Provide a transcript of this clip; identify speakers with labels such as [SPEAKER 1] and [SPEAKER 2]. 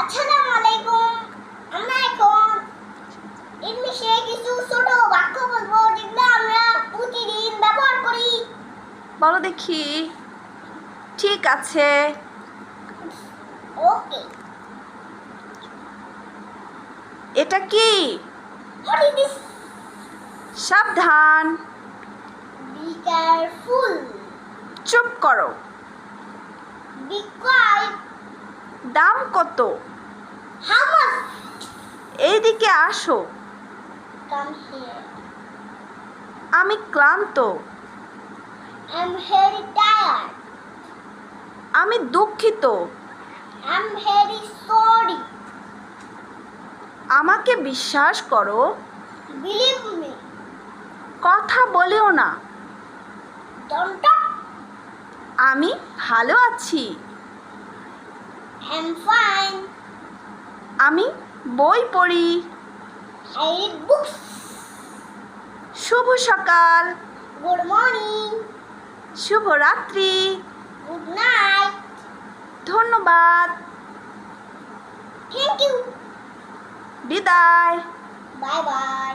[SPEAKER 1] আসসালামু আলাইকুম আমরা এখন ইংলিশে কিছু ছোট বাক্য বলব যেগুলো আমরা প্রতিদিন ব্যবহার করি।
[SPEAKER 2] বলো দেখি। ঠিক আছে।
[SPEAKER 1] ওকে।
[SPEAKER 2] এটা কি? সাবধান।
[SPEAKER 1] বি কেয়ারফুল
[SPEAKER 2] চুপ করো।
[SPEAKER 1] বি
[SPEAKER 2] দাম কত? এইদিকে আসো। আমি ক্লান্ত। আমি দুঃখিত। আমাকে বিশ্বাস করো। কথা বলেও না। আমি ভালো আছি।
[SPEAKER 1] এম ফাইন
[SPEAKER 2] আমি বই পড়ি।
[SPEAKER 1] আই রিড বুকস
[SPEAKER 2] শুভ সকাল।
[SPEAKER 1] গুড মর্নিং
[SPEAKER 2] শুভ রাত্রি।
[SPEAKER 1] গুড নাইট
[SPEAKER 2] ধন্যবাদ।
[SPEAKER 1] থ্যাংক ইউ
[SPEAKER 2] বিদায়।
[SPEAKER 1] Bye bye